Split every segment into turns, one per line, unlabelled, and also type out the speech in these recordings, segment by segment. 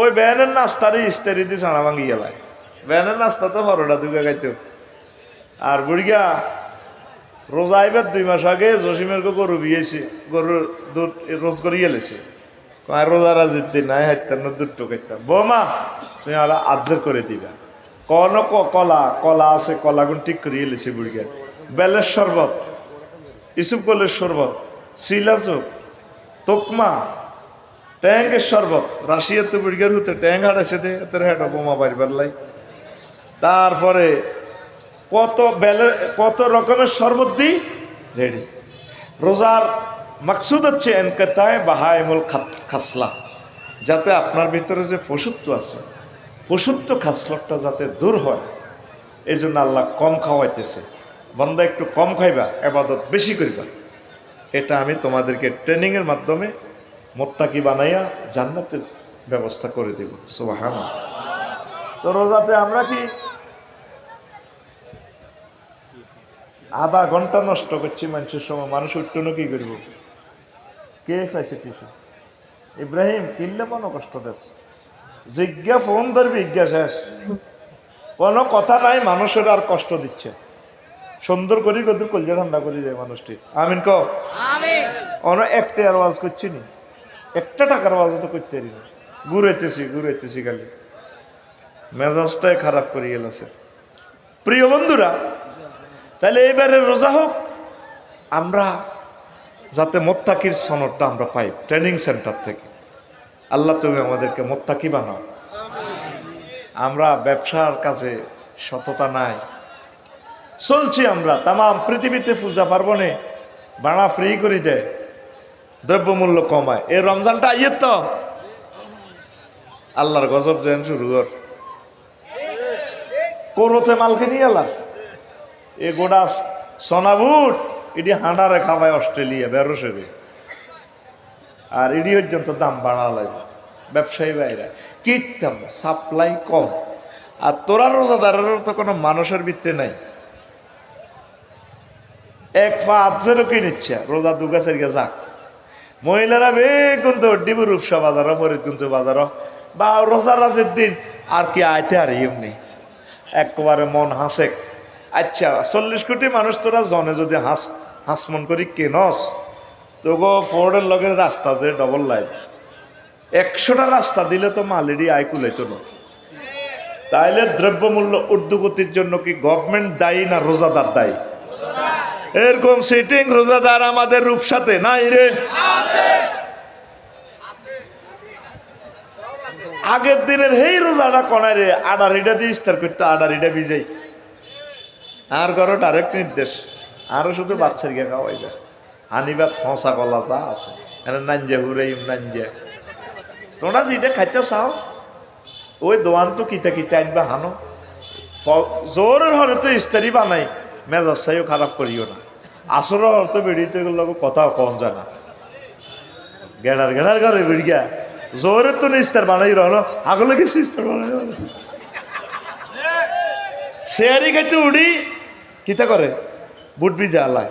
ওই ব্যানের নাস্তারই ইস্তারি দিয়ে ছাড়া ভাঙি গেলায়। ব্যানের নাস্তা তো হরটা দুগা খাইতো। আর বুড়িয়া রোজা আইবার দুই মাস আগে জসিমের গরু বিয়েছে, গরুর দুধ রোজ করে গেলেছে। রোজা রাজিতে নাই হাইতাম না দুধ টোকাইতাম বৌমা, তুমি আর আবজার করে দিবা। কন কলা কলা আছে, কলাগুন ঠিক করে এলেছে বুড়িয়া বেলের শরবত, ইসুফ কলের শরবত শিলাচক তোকমা ট্যাঙ্কের শরবত রাশিয়াতে বুড়িয়ার হতে ট্যাঙ্ক হারাইছে দে তোর হেড বোমা বাড়িবার লাই তারপরে কত বেলে কত রকমের শরবত দিই রেডি রোজার মাকসুদ হচ্ছে এনকেতায় বাহায়মুল খাসলা যাতে আপনার ভিতরে যে পশুত্ব আছে পশুত্ব খাসলতটা যাতে দূর হয় এই জন্য আল্লাহ কম খাওয়াইতেছে বন্দা একটু কম খাইবা এবাদত বেশি করিবা এটা আমি তোমাদেরকে ট্রেনিংয়ের মাধ্যমে মোত্তাকি বানাইয়া জান্নাতের ব্যবস্থা করে দেব সুবাহান তো রোজাতে আমরা কি আধা ঘণ্টা নষ্ট করছি মানুষের সময়? মানুষ উঠতো কি করব? কে চাইছে টিউশন? ইব্রাহিম কিনলে কোনো কষ্ট দেশ। জিজ্ঞা ফোন ধরবি জিজ্ঞা শেষ। কোনো কথা নাই মানুষের আর কষ্ট দিচ্ছে। সুন্দর করি কত কলজা ঠান্ডা করি যায় মানুষটি। আমিন ক অন একটা আর ওয়াজ করছি নি? একটা টাকার ওয়াজ তো করতে পারি না। ঘুরাইতেছি ঘুরাইতেছি খালি। মেজাজটাই খারাপ করে গেছে প্রিয় বন্ধুরা, তাহলে এবারে রোজা হোক, আমরা যাতে মোত্তাকির সনদটা আমরা পাই ট্রেনিং সেন্টার থেকে। আল্লাহ তুমি আমাদেরকে মোত্তাকি বানাও। আমরা ব্যবসার কাছে সততা নাই। চলছি আমরা তাম পৃথিবীতে পূজা পার্বণে বাড়া ফ্রি করে দেয়। দ্রব্যমূল্য কমায়। এই রমজানটা আইয়ের তো। আল্লাহর গজব যেন শুরু কর কোরতে মালকে নিয়ে এলাম এ গোটা সোনাবুট এটি হাঁটারে খাবায় অস্ট্রেলিয়া বেরোসেবে আর এটি পর্যন্ত দাম বাড়া লাগবে। ব্যবসায়ী বাইরে কিতাম সাপ্লাই কম। আর তোরা রোজাদারের তো কোনো মানুষের ভিত্তি নাই। এক পা আজেরও কি নিচ্ছে রোজা দুগা সেরিকে যাক। মহিলারা বেগুন তো ডিবু রূপসা বাজারও ফরিদগঞ্জ বাজারও বা রোজা রাজের দিন, আর কি আইতে আর এমনি একবারে মন হাসে। আচ্ছা চল্লিশ কোটি মানুষ তোরা জনে যদি হাস হাস মন করি কেনস? তো গো ফোর্ডের লগে রাস্তা যে ডবল লাইন একশোটা রাস্তা দিলে তো মালেরই আয় কুলাইতো না তাইলে দ্রব্যমূল্য ঊর্ধ্বগতির জন্য কি গভর্নমেন্ট দায়ী না রোজাদার দায়ী? এরকম সিটিং রোজাদার আমাদের রূপসাতে নাই রে। আগের দিনের হেই রোজাটা কনায় রে আডার আডারিটা দিয়ে ইস্তার করতে আডার আডারিটা ভিজাই। আর ঘর ডাইরেক্ট নির্দেশ। আরও শুধু বাচ্চার গিয়ে খাওয়াই খাওয়াইবে হানিবা ফসা কলা যা আছে। এখানে নাঞ্জা হুরাইম নাঞ্জা। তোমরা যেটা খাইতে চাও, ওই দোয়ান তো কিতা কিতা আনবা হানো। জোরের হরে তো ইস্তারি বানাই। মেজাজ চাইও খারাপ করিও না। আসর অর্থ বেরিয়ে গেল কথা কম জানা। গেড়ার গেড়ার ঘরে বেরিয়া জোরের তো ইস্তার বানাই রহল আগলে কিছু ইস্তার বানাই শেয়ারি খাইতে উড়ি, কিতা করে? বুট বিজা আলায়।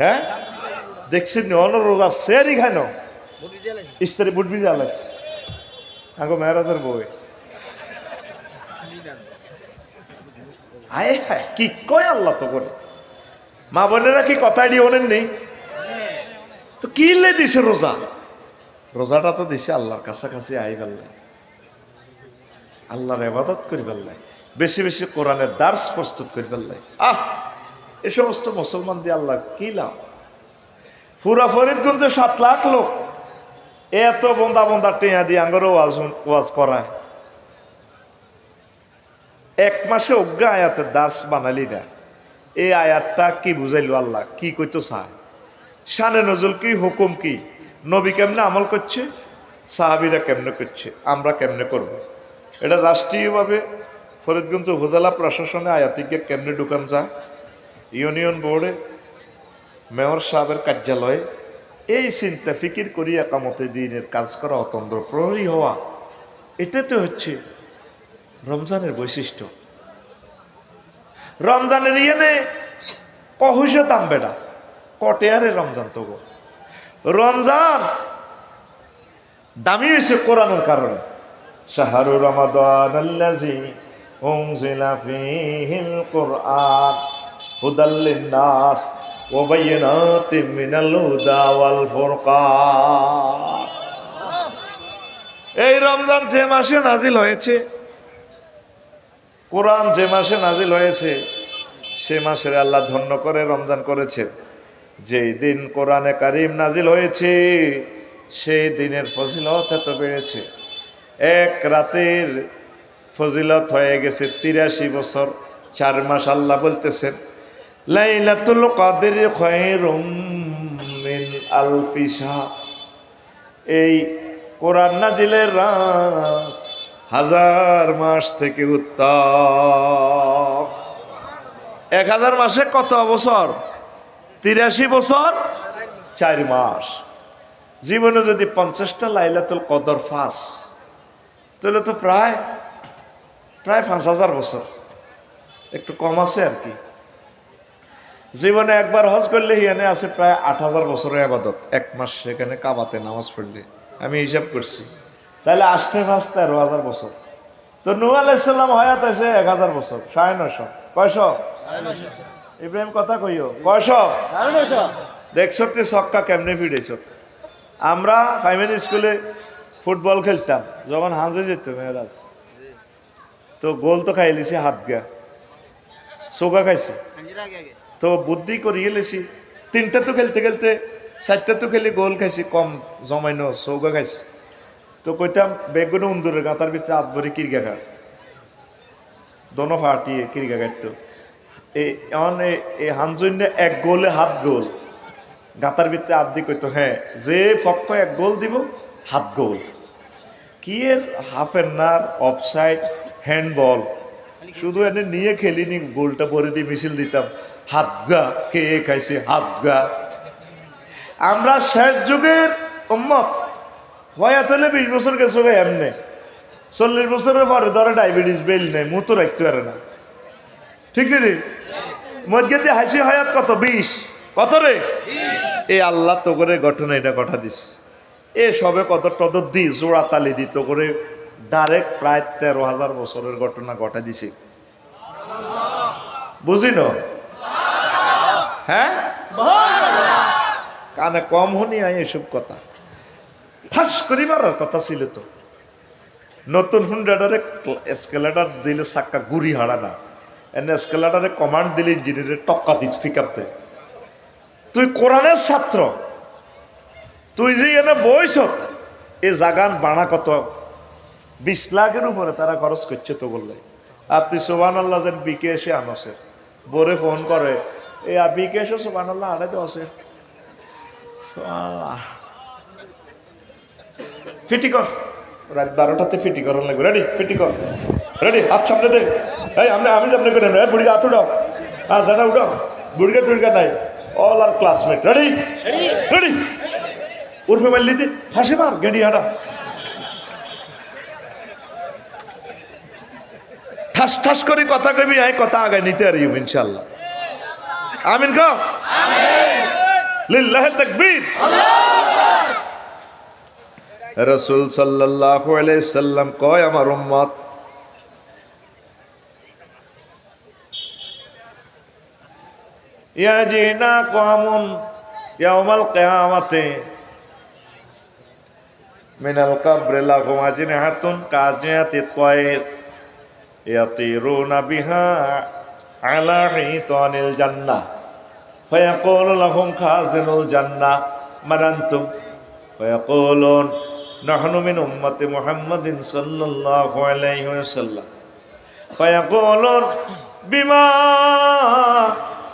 হ্যাঁ? দেখছি অন রোজা শেয়ারি খাই ন। ইস্তারি বুট বিজা আলাইছে আগো মেহরাজের বই আয় হায়, কি কয় আল্লাহ তো করে? মা বোনেরা কি কথা এটি ওনেন নেই? তো কি লে দিছে রোজা? রোজাটা তো দিছে আল্লাহর কাছাকাছি আই পারলাই আল্লাহর এবাদত করি পারলাই বেশি বেশি কোরআনের দার্স প্রস্তুত করি পারলাই আহ! এ সমস্ত মুসলমান দিয়ে আল্লাহ কি লাভ? পুরা ফরিদগঞ্জে সাত লাখ লোক। এত বন্দা বন্দা টেয়া দিয়ে আঙ্গরও ওয়াজ ওয়াজ করায়। এক মাসে অজ্ঞা আয়াতের দাস বানালি না। এই আয়াতটা কি বুঝাইলো আল্লাহ? কি কইতো চায় শানে নজরুল কি, হুকুম কি? নবী কেমনে আমল করছে? সাহাবিরা কেমনে করছে? আমরা কেমনে করব। এটা রাষ্ট্রীয়ভাবে ফরিদগঞ্জ উপজেলা প্রশাসনে আয়াতিকে কেমনে ঢুকান যায় ইউনিয়ন বোর্ডে মেয়র সাহেবের কার্যালয়ে এই চিন্তা, ফিকির করি একামতে দিনের কাজ করা অতন্ত্র প্রহরী হওয়া। এটা তো হচ্ছে রমজানের বৈশিষ্ট্য। রমজানের ইয়েনে কহুসে তাম বেটা। কটে আরে রমজান তো। রমজান দামি হয়েছে কোরআনের কারণে। শাহরু হুদা এই রমজান যে মাসে নাজিল হয়েছে কোরআন যে মাসে নাজিল হয়েছে, সে মাসের আল্লাহ ধন্য করে, রমজান করেছে। যেই দিন কোরআনে কারিম নাজিল হয়েছে, সেই দিনের ফজিলত এত বেড়েছে। এক রাতের ফজিলত হয়ে গেছে তিরাশি বছর, চার মাস আল্লাহ বলতেছেন, লাইলাতুল কাদের মিন আলফি শাহ। এই কোরআন নাজিলের রাত হাজার মাস থেকে উত্তম এক হাজার মাসে কত বছর? তিরাশি বছর? চার মাস। জীবনে যদি পঞ্চাশটা লাইলাতুল কদর ফাঁস, তাহলে তো প্রায় প্রায় পাঁচ হাজার বছর। একটু কম আছে আর কি। জীবনে একবার হজ করলে হিয়ানে আছে প্রায় আট হাজার বছরের আবাদত। এক মাস সেখানে কাবাতে নামাজ পড়লে। আমি হিসাব করছি। তাহলে আষ্টে পাঁচ তেরো হাজার বছর। তো নু আলাইসাল্লাম হয়াত আছে এক হাজার বছর সাড়ে নশো কয়শ? ইব্রাহিম কথা কইও। কয়শ? দেখছ তুই ছক্কা কেমনে ফিরেছ আমরা প্রাইমারি স্কুলে ফুটবল খেলতাম যখন হাঁজে যেত মেয়েরাজ। তো গোল তো খাই লিছি হাত গা চৌকা খাইছি। তো বুদ্ধি করিয়ে লেছি তিনটা তো খেলতে খেলতে চারটা তো খেলে গোল খাইছি কম জমাইনো চৌকা খাইছি। তো কইতাম, বেগুনে উন্দুরের গাঁতার ভিতরে হাত ভরে কিরগা খাট দোনো ফাটিয়ে কিরগা কাটতো এই হানজন্য এক গোলে হাত গোল। গাঁতার ভিতরে দিয়ে কইতো হ্যাঁ যে পক্ষ এক গোল দিব, হাত গোল। কি এর হাফ এন্নার অফসাইড হ্যান্ডবল শুধু এনে নিয়ে খেলিনি, গোলটা ভরে দিয়ে মিছিল দিতাম। হাত গা, কে খাইছে, হাত গা। আমরা শেষ যুগের উম্মত। হয়াত হলে বিশ বছর গেছো গে এমনি। চল্লিশ বছরের পরে ধরে ডায়াবেটিস বেল নেই মুতো রাখতে পারে না। ঠিক রে মধ্যে দিয়ে হাসি হয়াত কত? বিশ। কত রে? এ আল্লাহ তো করে ঘটনা এটা কথা দিস। এ সবে কত টদ দি জোড়া তালি দি তো করে ডাইরেক্ট প্রায় তেরো হাজার বছরের ঘটনা ঘটা দিছে। বুঝি ন? হ্যাঁ? কানে কম হনি আই এসব কথা। ঠাস করিবার কথা ছিল তো। নতুন হুন্ডাটারে এসকেলেটার দিলে সাক্কা গুড়ি হারা না। এনে এসকেলেটারে কমান্ড দিলে ইঞ্জিনিয়ারে টক্কা দিস ফিকাপতে তুই কোরআনের ছাত্র। তুই যে এনে বইস এই জাগান বানা কত। বিশ লাখের উপরে তারা খরচ করছে তো বললে। আর তুই সোবান আল্লাহ বিকে এসে আনসে। বোরে ফোন করে আর বিকে এসে সোবান আল্লাহ আড়ে তো আছে। আল্লাহ ফিটি কর। রাত বারোটাতে ফিটি করার লাগবে রেডি ফিটি কর। রেডি হাত সামনে দে। এই আমি আমি সামনে করে নেই বুড়িগা হাত উঠাও। হ্যাঁ সেটা উঠাও। বুড়িগা টুড়িগা নাই। অল আর ক্লাসমেট রেডি রেডি উর্ফে মারলি দে ফাঁসি মার গেডি হাঁটা। ঠাস ঠাস করে কথা কবি আয় কথা আগে নিতে আর ইনশাল্লাহ। আমিন ক লিল্লাহ তাকবীর। রসুল সাল্লাহ সাল্লাম কয় আমার উম্মত? ইয়াজিনা কামুন ইয়াউমাল কিয়ামাতে মিনাল কাবরে লাহুম আজিনাহাতুন কাজিয়াতি তায়র ইয়াতিরুনা বিহা আলা হিতানিল জান্নাহ। ফায়াকুলু লাহুম খাজিনুল জান্নাহ। মান আনতুম ফায়াকুলুন। نحن من أمة محمد صلى الله عليه وسلم فيقولون بما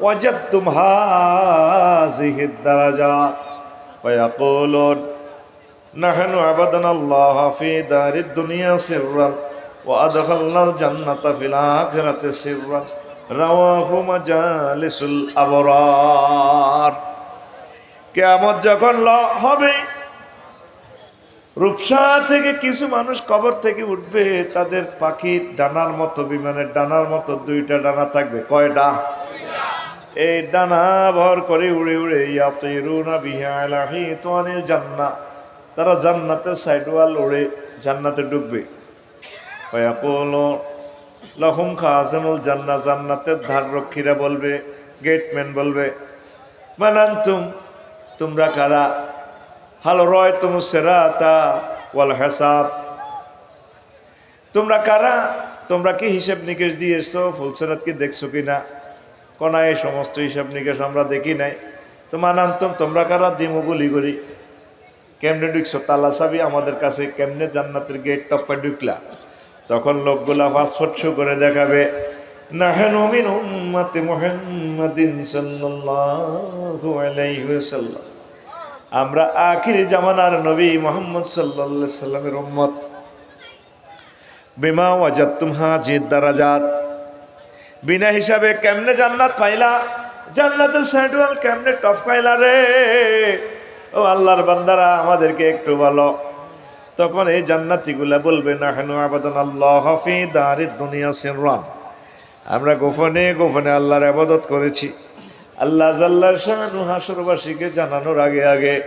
وجدتم هذه الدرجات ويقولون نحن عبدنا الله في دار الدنيا سرا وأدخلنا الجنة في الآخرة سرا رواه مجالس الأبرار কেমন যখন ল হবে রূপসা থেকে কিছু মানুষ কবর থেকে উঠবে, তাদের পাখির ডানার মতো, বিমানের ডানার মতো দুইটা ডানা থাকবে। কয়টা এই ডানা ভর করে উড়ে উড়ে, ইয়াতিরুনা বিহা ইলাহি তোয়ানিল জান্নাহ। তারা জান্নাতের সাইড ওয়াল উড়ে জান্নাতে ঢুকবে ফয়াকুলু লহুম খাজানুল জান্নাত জান্নাতের ধার রক্ষীরা বলবে, গেটম্যান বলবে, মানান্তুম? তোমরা কারা? হাল রয় তুম সেরাতা ওয়াল হেসাব। তোমরা কারা? তোমরা কি হিসেব নিকেশ দিয়েছ? ফুলসেরাত কি দেখছ কি না কোনা এই সমস্ত হিসাব নিকেশ আমরা দেখি নাই। তো মানান্তম, তোমরা কারা? দিমু গুলি করি। কেমনে ঢুকছো? তালা চাবি আমাদের কাছে কেমনে জান্নাতের গেট টপ্পা ঢুকলা? তখন লোকগুলা শো করে দেখাবে। নাহানু মিন উম্মতি সাল্লাল্লাহু আলাইহি ওয়াসাল্লাম। আমরা আখিরি জামানার নবী মোহাম্মদ আলাইহি সাল্লামের উম্মত। বিমা ওয়াজাতুম হাজিদ দারাজাত। বিনা হিসাবে কেমনে জান্নাত পাইলা? জান্নাতের স্যান্ডওয়াল কেমনে টপ পাইলা রে? ও আল্লাহর বান্দারা, আমাদেরকে একটু বলো। তখন এই জান্নাতিগুলা বলবে না হেন আবাদন আল্লাহ হাফি দাঁড়ি দুনিয়া সিনরান আমরা গোপনে গোপনে আল্লাহর আবাদত করেছি। আল্লাহ জাল্লার শাহানু হাসরবাসীকে জানানোর আগে আগে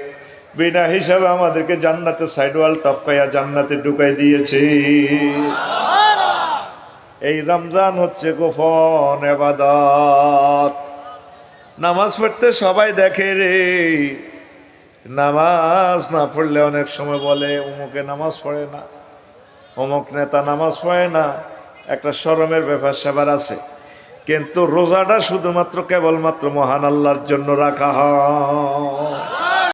বিনা হিসাবে আমাদেরকে জান্নাতে সাইডওয়াল টপকাইয়া জান্নাতে ঢুকাই দিয়েছে। এই রমজান হচ্ছে গোপন এবাদত নামাজ পড়তে সবাই দেখে রে। নামাজ না পড়লে অনেক সময় বলে অমুকে নামাজ পড়ে না। অমুক নেতা নামাজ পড়ে না। একটা শরমের ব্যাপার সেবার আছে। কিন্তু রোজাটা শুধুমাত্র কেবলমাত্র মহান আল্লাহর জন্য রাখা হয়।